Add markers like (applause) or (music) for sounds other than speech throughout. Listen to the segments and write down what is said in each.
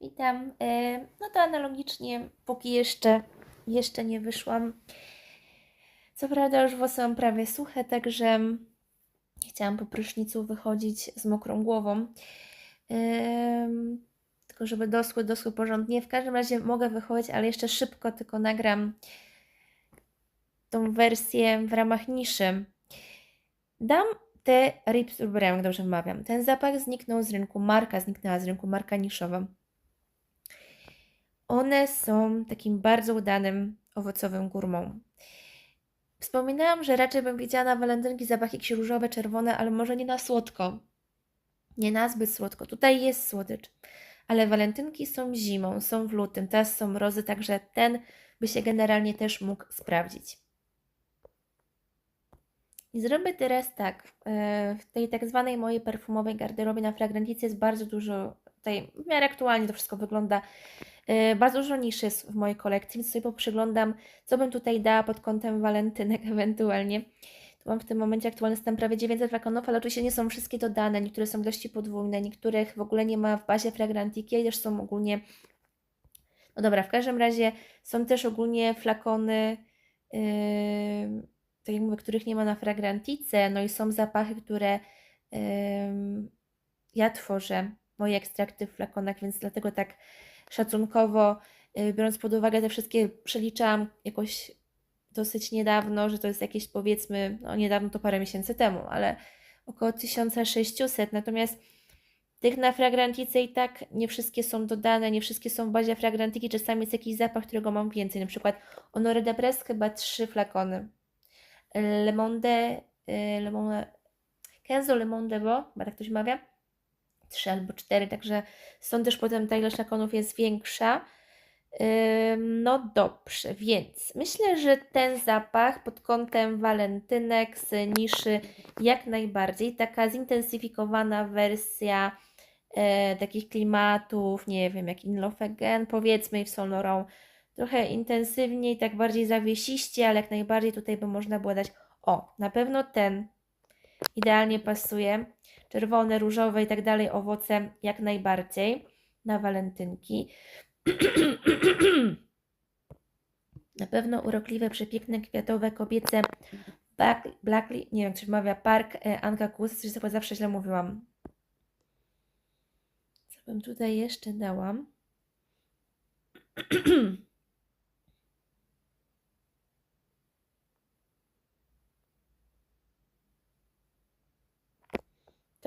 Witam. E, No to analogicznie, póki jeszcze, jeszcze nie wyszłam. Co prawda już włosy mam prawie suche, także chciałam po prysznicu wychodzić z mokrą głową. Tylko żeby dosły, dosły porządnie. W każdym razie mogę wychodzić, ale jeszcze szybko tylko nagram tą wersję w ramach niszy. Dam te Rips Urberem, jak dobrze wymawiam. Ten zapach zniknął z rynku, marka zniknęła z rynku, marka niszowa. One są takim bardzo udanym owocowym górmą. Wspominałam, że raczej bym widziała na walentynki zapachy jakieś różowe, czerwone, ale może nie na słodko. Nie na zbyt słodko. Tutaj jest słodycz. Ale walentynki są zimą, są w lutym, teraz są mrozy, także ten by się generalnie też mógł sprawdzić. I zrobię teraz tak. e, W tej tak zwanej mojej perfumowej garderobie na fragranticy jest bardzo dużo, tutaj w miarę aktualnie to wszystko wygląda, bardzo dużo niszy jest w mojej kolekcji, więc sobie poprzyglądam, co bym tutaj dała pod kątem walentynek (laughs) ewentualnie. Tu mam w tym momencie aktualny stan prawie 900 flakonów, ale oczywiście nie są wszystkie dodane, niektóre są ilości podwójne, niektórych w ogóle nie ma w bazie fragrantiki, a też są ogólnie no dobra, w każdym razie są też ogólnie flakony, yy, tak jak mówię, których nie ma na fragrantice, no i są zapachy, które yy, ja tworzę, moje ekstrakty w flakonach, więc dlatego tak szacunkowo, yy, biorąc pod uwagę te wszystkie, przeliczałam jakoś dosyć niedawno, że to jest jakieś powiedzmy, no niedawno to parę miesięcy temu, ale około 1600, natomiast tych na fragrantice i tak nie wszystkie są dodane, nie wszystkie są w bazie fragrantiki, czasami jest jakiś zapach, którego mam więcej, na przykład Honore de Presse chyba trzy flakony, Le Monde, y, Le Monde, Kenzo Le Monde Bo, chyba tak to się mawia, trzy albo cztery, także stąd też potem ta ilość flakonów jest większa. No dobrze, więc myślę, że ten zapach pod kątem walentynek z niszy jak najbardziej, taka zintensyfikowana wersja e, takich klimatów, nie wiem, jak In Love Again, powiedzmy, w Laurent, trochę intensywniej, tak bardziej zawiesiście, ale jak najbardziej tutaj by można było dać, o, na pewno ten idealnie pasuje, czerwone, różowe i tak dalej, owoce jak najbardziej na walentynki. (clears throat) Na pewno urokliwe, przepiękne, kwiatowe, kobiece Black, Blackley, nie wiem, czy wymawia Park e, Anka Kus, coś chyba zawsze źle mówiłam. Co bym tutaj jeszcze dałam? (clears throat)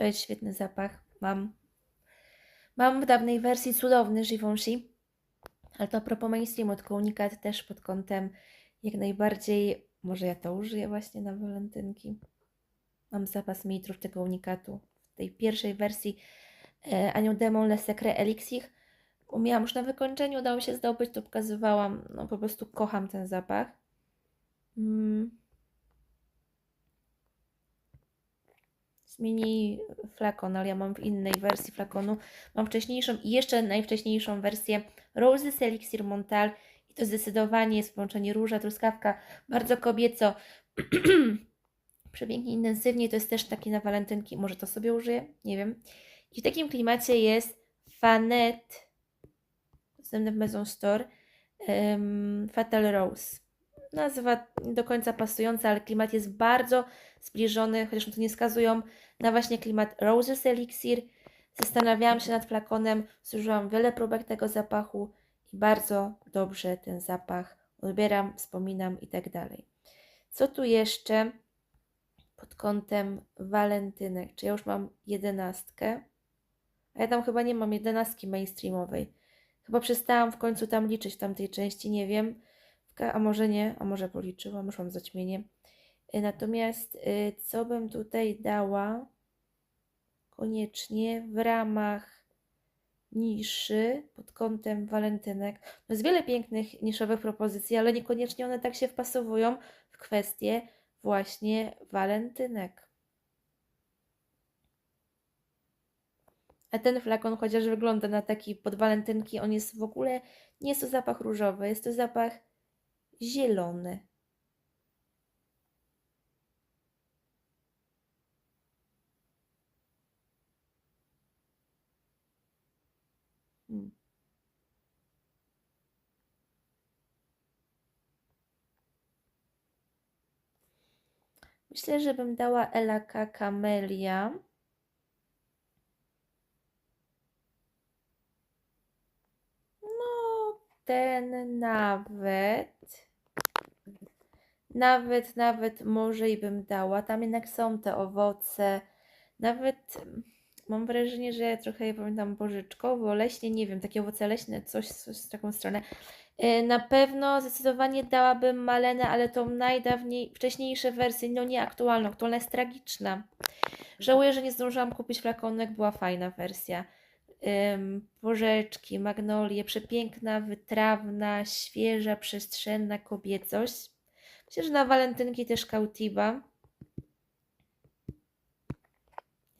To jest świetny zapach. Mam. Mam w dawnej wersji cudowny Givenchy, ale to a propos mainstreamu, tylko unikat też pod kątem jak najbardziej, może ja to użyję właśnie na walentynki. Mam zapas mililitrów tego unikatu. W tej pierwszej wersji e, Anioł Demon Le Secret Elixir umiałam już na wykończeniu, udało się zdobyć, to pokazywałam. No po prostu kocham ten zapach. Mm. Zmieni flakon, ale ja mam w innej wersji flakonu. Mam wcześniejszą i jeszcze najwcześniejszą wersję Roses Elixir Montal i to zdecydowanie jest połączenie róża, truskawka, bardzo kobieco, (clears throat) przepięknie intensywnie, to jest też takie na walentynki, może to sobie użyję, nie wiem. I w takim klimacie jest Fanet, dostępny w Maison Store, em, Fatal Rose. Nazwa do końca pasująca, ale klimat jest bardzo zbliżony, chociaż to nie wskazują na właśnie klimat Roses Elixir. Zastanawiałam się nad flakonem, zużyłam wiele próbek tego zapachu i bardzo dobrze ten zapach odbieram, wspominam i tak dalej. Co tu jeszcze pod kątem walentynek? Czy ja już mam jedenastkę? A ja tam chyba nie mam jedenastki mainstreamowej. Chyba przestałam w końcu tam liczyć w tamtej części, nie wiem. A może nie, a może policzyłam, już mam zaćmienie. Y, Natomiast y, co bym tutaj dała koniecznie w ramach niszy pod kątem walentynek. No jest wiele pięknych niszowych propozycji, ale niekoniecznie one tak się wpasowują w kwestię właśnie walentynek. A ten flakon, chociaż wygląda na taki pod walentynki, on jest w ogóle, nie jest to zapach różowy, jest to zapach zielony. Myślę, że bym dała Elaka Kamelia. No, ten nawet. Nawet, nawet może i bym dała. Tam jednak są te owoce. Nawet mam wrażenie, że ja trochę je pamiętam bożyczkowo, leśnie, nie wiem, takie owoce leśne, coś, coś w taką stronę. E, Na pewno zdecydowanie dałabym malenę, ale tą najdawniej, wcześniejsze wersje, no nie aktualną. Aktualna jest tragiczna. Żałuję, że nie zdążyłam kupić flakonek, była fajna wersja. Porzeczki, magnolie, przepiękna, wytrawna, świeża, przestrzenna kobiecość. Myślę, że na walentynki też kautiba.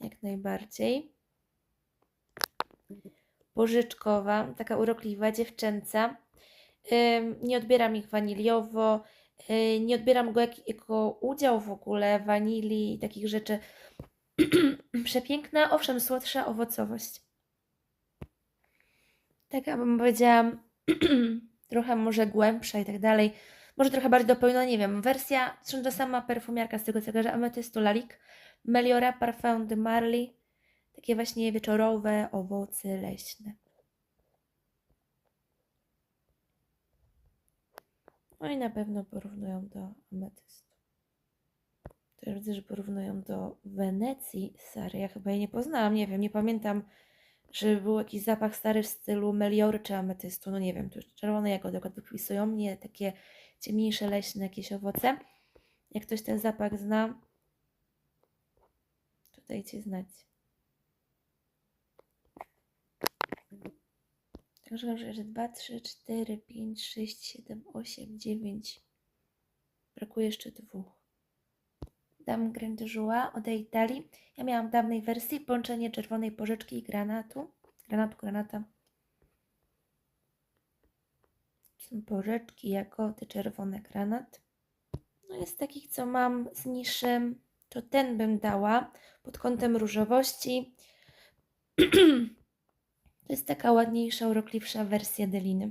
Jak najbardziej. Pożyczkowa, taka urokliwa, dziewczęca. Nie odbieram ich waniliowo. Yy, nie odbieram go jak, jako udział w ogóle wanilii i takich rzeczy. (clears throat) Przepiękna, owszem, słodsza owocowość. Taka bym powiedziała, (clears throat) trochę może głębsza i tak dalej. Może trochę bardziej dopełniona, nie wiem. Wersja, zresztą ta sama perfumiarka z tego co kojarzę, Ametystu Lalik, Meliora Parfum de Marly. Takie właśnie wieczorowe owoce leśne. No i na pewno porównują do ametystu. Też widzę, że porównują do Wenecji Sary. Ja chyba jej nie poznałam, nie wiem, nie pamiętam, żeby był jakiś zapach stary w stylu meliory czy ametystu. No nie wiem, tu czerwone jagody akurat wypisują mnie, takie ciemniejsze, leśne jakieś owoce. Jak ktoś ten zapach zna, to dajcie znać. Także dobrze, że 2, 3, 4, 5, 6, 7, 8, 9. Brakuje jeszcze dwóch. Dam Grandejoua od Italii. Ja miałam w dawnej wersji połączenie czerwonej porzeczki i granatu. Granatu, granata. Porzeczki, jagody, czerwony granat. No jest takich, co mam z niższym, to ten bym dała pod kątem różowości. (clears throat) to jest taka ładniejsza, urokliwsza wersja Deliny.